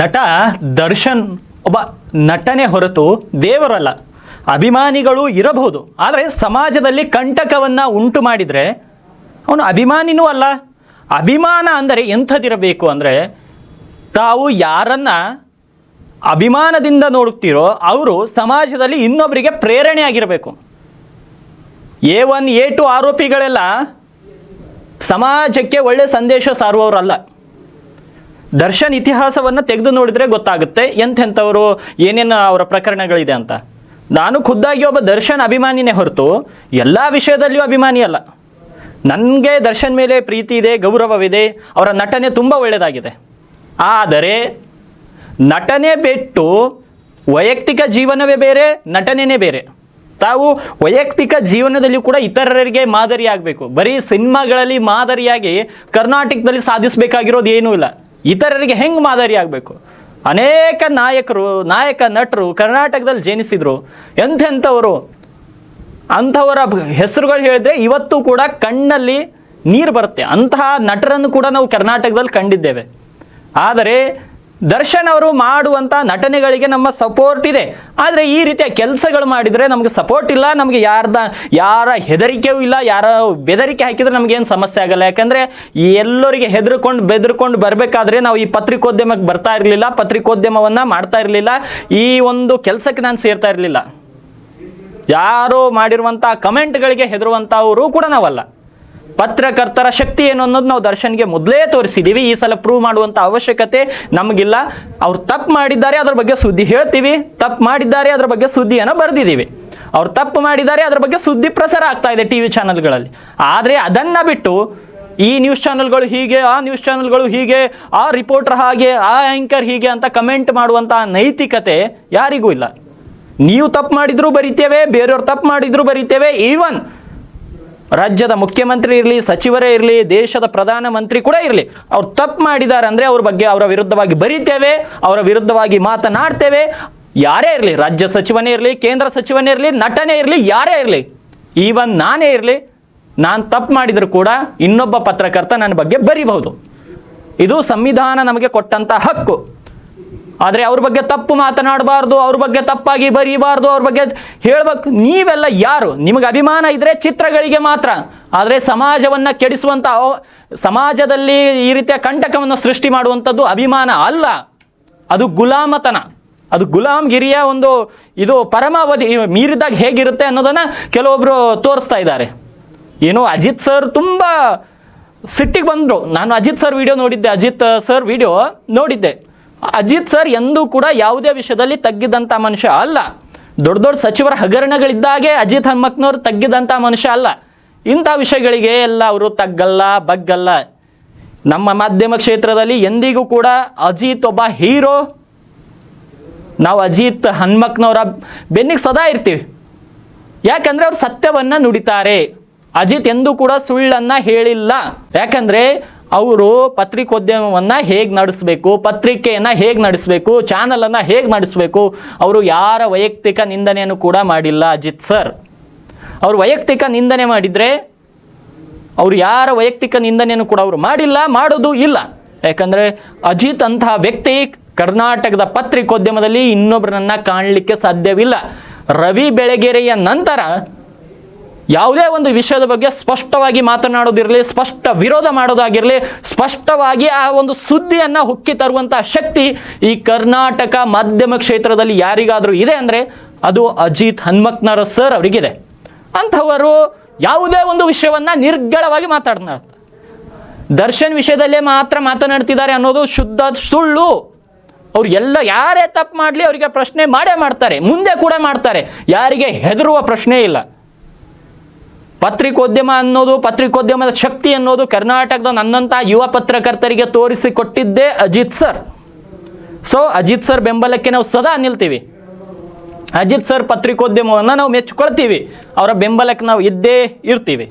ನಟ ದರ್ಶನ್ ಒಬ್ಬ ನಟನೆ ಹೊರತು ದೇವರಲ್ಲ. ಅಭಿಮಾನಿಗಳು ಇರಬಹುದು, ಆದರೆ ಸಮಾಜದಲ್ಲಿ ಕಂಟಕವನ್ನು ಉಂಟು ಮಾಡಿದರೆ ಅವನು ಅಭಿಮಾನಿನೂ ಅಲ್ಲ. ಅಭಿಮಾನ ಅಂದರೆ ಎಂಥದಿರಬೇಕು ಅಂದರೆ ತಾವು ಯಾರನ್ನ ಅಭಿಮಾನದಿಂದ ನೋಡುತ್ತೀರೋ ಅವರು ಸಮಾಜದಲ್ಲಿ ಇನ್ನೊಬ್ಬರಿಗೆ ಪ್ರೇರಣೆ ಆಗಿರಬೇಕು ಎ ಒನ್, ಎ ಟು ಆರೋಪಿಗಳೆಲ್ಲ ಸಮಾಜಕ್ಕೆ ಒಳ್ಳೆಯ ಸಂದೇಶ ಸಾರುವವರಲ್ಲ. ದರ್ಶನ್ ಇತಿಹಾಸವನ್ನು ತೆಗೆದು ನೋಡಿದರೆ ಗೊತ್ತಾಗುತ್ತೆ. ಎಂಥೆಂಥವರು, ಏನೇನು ಅವರ ಪ್ರಕರಣಗಳಿದೆ ಅಂತ. ನಾನು ಖುದ್ದಾಗಿ ಒಬ್ಬ ದರ್ಶನ್ ಅಭಿಮಾನಿನೇ ಹೊರತು ಎಲ್ಲ ವಿಷಯದಲ್ಲಿಯೂ ಅಭಿಮಾನಿ ಅಲ್ಲ. ನನಗೆ ದರ್ಶನ್ ಮೇಲೆ ಪ್ರೀತಿ ಇದೆ, ಗೌರವವಿದೆ, ಅವರ ನಟನೆ ತುಂಬ ಒಳ್ಳೆಯದಾಗಿದೆ ಆದರೆ, ನಟನೆ ಬಿಟ್ಟು ವೈಯಕ್ತಿಕ ಜೀವನವೇ ಬೇರೆ, ನಟನೆನೇ ಬೇರೆ. ತಾವು ವೈಯಕ್ತಿಕ ಜೀವನದಲ್ಲಿ ಕೂಡ ಇತರರಿಗೆ ಮಾದರಿಯಾಗಬೇಕು. ಬರೀ ಸಿನಿಮಾಗಳಲ್ಲಿ ಮಾದರಿಯಾಗಿ ಕರ್ನಾಟಕದಲ್ಲಿ ಸಾಧಿಸಬೇಕಾಗಿರೋದು ಏನೂ ಇಲ್ಲ. ಇತರರಿಗೆ ಹೆಂಗೆ ಮಾದರಿ ಆಗಬೇಕು? ಅನೇಕ ನಾಯಕರು, ನಾಯಕ ನಟರು ಕರ್ನಾಟಕದಲ್ಲಿ ಜನಿಸಿದರು. ಎಂಥೆಂಥವರು? ಅಂಥವರ ಹೆಸರುಗಳು ಹೇಳಿದ್ರೆ ಇವತ್ತು ಕೂಡ ಕಣ್ಣಲ್ಲಿ ನೀರು ಬರುತ್ತೆ. ಅಂತಹ ನಟರನ್ನು ಕೂಡ ನಾವು ಕರ್ನಾಟಕದಲ್ಲಿ ಕಂಡಿದ್ದೇವೆ. ಆದರೆ ದರ್ಶನ್ ಅವರು ಮಾಡುವಂಥ ನಟನೆಗಳಿಗೆ ನಮ್ಮ ಸಪೋರ್ಟ್ ಇದೆ. ಆದರೆ ಈ ರೀತಿಯ ಕೆಲಸಗಳು ಮಾಡಿದರೆ ನಮಗೆ ಸಪೋರ್ಟ್ ಇಲ್ಲ, ನಮಗೆ ಯಾರ್ದ, ಯಾರ ಹೆದರಿಕೆಯೂ ಇಲ್ಲ, ಯಾರ ಬೆದರಿಕೆ ಹಾಕಿದರೆ ನಮಗೇನು ಸಮಸ್ಯೆ ಆಗಲ್ಲ. ಯಾಕಂದರೆ ಎಲ್ಲರಿಗೆ ಹೆದರ್ಕೊಂಡು ಬೆದರ್ಕೊಂಡು ಬರಬೇಕಾದ್ರೆ ನಾವು ಈ ಪತ್ರಿಕೋದ್ಯಮಕ್ಕೆ ಬರ್ತಾ ಇರಲಿಲ್ಲ, ಪತ್ರಿಕೋದ್ಯಮವನ್ನು ಮಾಡ್ತಾ ಇರಲಿಲ್ಲ. ಈ ಒಂದು ಕೆಲಸಕ್ಕೆ ನಾನು ಸೇರ್ತಾ ಇರಲಿಲ್ಲ. ಯಾರೋ ಮಾಡಿರುವಂಥ ಕಮೆಂಟ್ಗಳಿಗೆ ಹೆದರುವಂಥವರು ಕೂಡ ನಾವಲ್ಲ. ಪತ್ರಕರ್ತರ ಶಕ್ತಿ ಏನು ಅನ್ನೋದು ನಾವು ದರ್ಶನ್ಗೆ ಮೊದಲೇ ತೋರಿಸಿದ್ದೀವಿ ಈ ಸಲ ಪ್ರೂವ್ ಮಾಡುವಂಥ ಅವಶ್ಯಕತೆ ನಮಗಿಲ್ಲ. ಅವ್ರು ತಪ್ಪು ಮಾಡಿದ್ದಾರೆ, ಅದ್ರ ಬಗ್ಗೆ ಸುದ್ದಿ ಹೇಳ್ತೀವಿ. ತಪ್ಪು ಮಾಡಿದ್ದಾರೆ, ಅದ್ರ ಬಗ್ಗೆ ಸುದ್ದಿಯನ್ನು ಬರೆದಿದ್ದೀವಿ ಅವ್ರು ತಪ್ಪು ಮಾಡಿದ್ದಾರೆ, ಅದ್ರ ಬಗ್ಗೆ ಸುದ್ದಿ ಪ್ರಸಾರ ಆಗ್ತಾ ಇದೆ ಟಿ ವಿ ಚಾನಲ್ಗಳಲ್ಲಿ. ಆದರೆ ಅದನ್ನು ಬಿಟ್ಟು ಈ ನ್ಯೂಸ್ ಚಾನಲ್ಗಳು ಹೀಗೆ, ಆ ನ್ಯೂಸ್ ಚಾನಲ್ಗಳು ಹೀಗೆ, ಆ ರಿಪೋರ್ಟರ್ ಹಾಗೆ, ಆ ಆ್ಯಂಕರ್ ಹೀಗೆ ಅಂತ ಕಮೆಂಟ್ ಮಾಡುವಂಥ ನೈತಿಕತೆ ಯಾರಿಗೂ ಇಲ್ಲ. ನೀವು ತಪ್ಪು ಮಾಡಿದರೂ ಬರಿತೇವೆ, ಬೇರೆಯವ್ರು ತಪ್ಪು ಮಾಡಿದರೂ ಬರಿತೇವೆ ಈವನ್ ರಾಜ್ಯದ ಮುಖ್ಯಮಂತ್ರಿ ಇರಲಿ, ಸಚಿವರೇ ಇರಲಿ, ದೇಶದ ಪ್ರಧಾನಮಂತ್ರಿ ಕೂಡ ಇರಲಿ, ಅವ್ರು ತಪ್ಪು ಮಾಡಿದ್ದಾರೆ ಅಂದರೆ ಅವ್ರ ಬಗ್ಗೆ ಅವರ ವಿರುದ್ಧವಾಗಿ ಬರೀತೇವೆ, ಅವರ ವಿರುದ್ಧವಾಗಿ ಮಾತನಾಡ್ತೇವೆ. ಯಾರೇ ಇರಲಿ, ರಾಜ್ಯ ಸಚಿವನೇ ಇರಲಿ, ಕೇಂದ್ರ ಸಚಿವನೇ ಇರಲಿ, ನಟನೇ ಇರಲಿ, ಯಾರೇ ಇರಲಿ, ಈವನ್ ನಾನೇ ಇರಲಿ, ನಾನು ತಪ್ಪು ಮಾಡಿದರೂ ಕೂಡ ಇನ್ನೊಬ್ಬ ಪತ್ರಕರ್ತ ನನ್ನ ಬಗ್ಗೆ ಬರಿಬಹುದು. ಇದು ಸಂವಿಧಾನ ನಮಗೆ ಕೊಟ್ಟಂಥ ಹಕ್ಕು. ಆದರೆ ಅವ್ರ ಬಗ್ಗೆ ತಪ್ಪು ಮಾತನಾಡಬಾರ್ದು, ಅವ್ರ ಬಗ್ಗೆ ತಪ್ಪಾಗಿ ಬರೀಬಾರ್ದು, ಅವ್ರ ಬಗ್ಗೆ ಹೇಳ್ಬೇಕು. ನೀವೆಲ್ಲ ಯಾರು? ನಿಮಗೆ ಅಭಿಮಾನ ಇದ್ದರೆ ಚಿತ್ರಗಳಿಗೆ ಮಾತ್ರ. ಆದರೆ ಸಮಾಜವನ್ನು ಕೆಡಿಸುವಂಥ ಸಮಾಜದಲ್ಲಿ ಈ ರೀತಿಯ ಕಂಟಕವನ್ನು ಸೃಷ್ಟಿ ಮಾಡುವಂಥದ್ದು ಅಭಿಮಾನ ಅಲ್ಲ. ಅದು ಗುಲಾಮತನ. ಅದು ಗುಲಾಮ್ಗಿರಿಯ ಒಂದು ಇದು ಪರಮಾವಧಿ ಮೀರಿದಾಗ ಹೇಗಿರುತ್ತೆ ಅನ್ನೋದನ್ನು ಕೆಲವೊಬ್ಬರು ತೋರಿಸ್ತಾ ಇದ್ದಾರೆ. ಏನು ಅಜಿತ್ ಸರ್ ತುಂಬ ಸಿಟ್ಟಿಗೆ ಬಂದರು. ನಾನು ಅಜಿತ್ ಸರ್ ವಿಡಿಯೋ ನೋಡಿದ್ದೆ. ಅಜಿತ್ ಸರ್ ವಿಡಿಯೋ ನೋಡಿದ್ದೆ. ಅಜಿತ್ ಸರ್ ಎಂದೂ ಕೂಡ ಯಾವುದೇ ವಿಷಯದಲ್ಲಿ ತಗ್ಗಿದಂಥ ಮನುಷ್ಯ ಅಲ್ಲ. ದೊಡ್ಡ ದೊಡ್ಡ ಸಚಿವರ ಹಗರಣಗಳಿದ್ದಾಗೆ ಅಜಿತ್ ಹಮ್ಮಕ್ನವ್ರು ತಗ್ಗಿದಂಥ ಮನುಷ್ಯ ಅಲ್ಲ. ಇಂಥ ವಿಷಯಗಳಿಗೆ ಎಲ್ಲ ಅವರು ತಗ್ಗಲ್ಲ, ಬಗ್ಗಲ್ಲ. ನಮ್ಮ ಮಾಧ್ಯಮ ಕ್ಷೇತ್ರದಲ್ಲಿ ಎಂದಿಗೂ ಕೂಡ ಅಜಿತ್ ಒಬ್ಬ ಹೀರೋ. ನಾವು ಅಜಿತ್ ಹನ್ಮಕ್ನವರ ಬೆನ್ನಿಗೆ ಸದಾ ಇರ್ತೀವಿ. ಯಾಕಂದ್ರೆ ಅವ್ರು ಸತ್ಯವನ್ನ ನುಡಿತಾರೆ. ಅಜಿತ್ ಎಂದೂ ಕೂಡ ಸುಳ್ಳನ್ನ ಹೇಳಿಲ್ಲ. ಯಾಕಂದ್ರೆ ಅವರು ಪತ್ರಿಕೋದ್ಯಮವನ್ನು ಹೇಗೆ ನಡೆಸಬೇಕು, ಪತ್ರಿಕೆಯನ್ನು ಹೇಗೆ ನಡೆಸಬೇಕು, ಚಾನಲನ್ನು ಹೇಗೆ ನಡೆಸಬೇಕು, ಅವರು ಯಾರ ವೈಯಕ್ತಿಕ ನಿಂದನೆಯನ್ನು ಕೂಡ ಮಾಡಿಲ್ಲ ಅಜಿತ್ ಸರ್. ಅವರು ವೈಯಕ್ತಿಕ ನಿಂದನೆ ಮಾಡಿದರೆ ಅವರು ಯಾರ ವೈಯಕ್ತಿಕ ನಿಂದನೆಯನ್ನು ಕೂಡ ಅವರು ಮಾಡಿಲ್ಲ, ಮಾಡೋದು ಇಲ್ಲ. ಯಾಕಂದರೆ ಅಜಿತ್ ಅಂತಹ ವ್ಯಕ್ತಿ ಕರ್ನಾಟಕದ ಪತ್ರಿಕೋದ್ಯಮದಲ್ಲಿ ಇನ್ನೊಬ್ಬರನ್ನ ಕಾಣಲಿಕ್ಕೆ ಸಾಧ್ಯವಿಲ್ಲ. ರವಿ ಬೆಳಗೆರೆಯ ನಂತರ ಯಾವುದೇ ಒಂದು ವಿಷಯದ ಬಗ್ಗೆ ಸ್ಪಷ್ಟವಾಗಿ ಮಾತನಾಡೋದಿರಲಿ ಸ್ಪಷ್ಟ ವಿರೋಧ ಮಾಡೋದಾಗಿರಲಿ ಸ್ಪಷ್ಟವಾಗಿ ಆ ಒಂದು ಸುದ್ದಿಯನ್ನು ಹುಕ್ಕಿ ತರುವಂಥ ಶಕ್ತಿ ಈ ಕರ್ನಾಟಕ ಮಾಧ್ಯಮ ಕ್ಷೇತ್ರದಲ್ಲಿ ಯಾರಿಗಾದರೂ ಇದೆ ಅಂದರೆ ಅದು ಅಜಿತ್ ಹನ್ಮಕ್ನರ ಸರ್ ಅವರಿಗಿದೆ. ಅಂಥವರು ಯಾವುದೇ ಒಂದು ವಿಷಯವನ್ನು ನಿರ್ಗಳವಾಗಿ ಮಾತಾಡ್ತಾರೆ. ದರ್ಶನ್ ವಿಷಯದಲ್ಲೇ ಮಾತ್ರ ಮಾತನಾಡ್ತಿದ್ದಾರೆ ಅನ್ನೋದು ಶುದ್ಧ ಸುಳ್ಳು. ಅವ್ರು ಎಲ್ಲ ಯಾರೇ ತಪ್ಪು ಮಾಡಲಿ ಅವರಿಗೆ ಪ್ರಶ್ನೆ ಮಾಡೇ ಮಾಡ್ತಾರೆ, ಮುಂದೆ ಕೂಡ ಮಾಡ್ತಾರೆ. ಯಾರಿಗೆ ಹೆದರುವ ಪ್ರಶ್ನೆ ಇಲ್ಲ. ಪತ್ರಿಕೋದ್ಯಮ ಅನ್ನೋದು, ಪತ್ರಿಕೋದ್ಯಮದ ಶಕ್ತಿ ಅನ್ನೋದು ಕರ್ನಾಟಕದ ನನ್ನಂಥ ಯುವ ಪತ್ರಕರ್ತರಿಗೆ ತೋರಿಸಿಕೊಟ್ಟಿದ್ದೇ Ajith sir. So Ajith sir ಬೆಂಬಲಕ್ಕೆ ನಾವು ಸದಾ ನಿಲ್ತೀವಿ. ಅಜಿತ್ ಸರ್ ಪತ್ರಿಕೋದ್ಯಮವನ್ನು ನಾವು ಮೆಚ್ಚಿಕೊಳ್ತೀವಿ ಅವರ ಬೆಂಬಲಕ್ಕೆ ನಾವು ಇದ್ದೇ ಇರ್ತೀವಿ.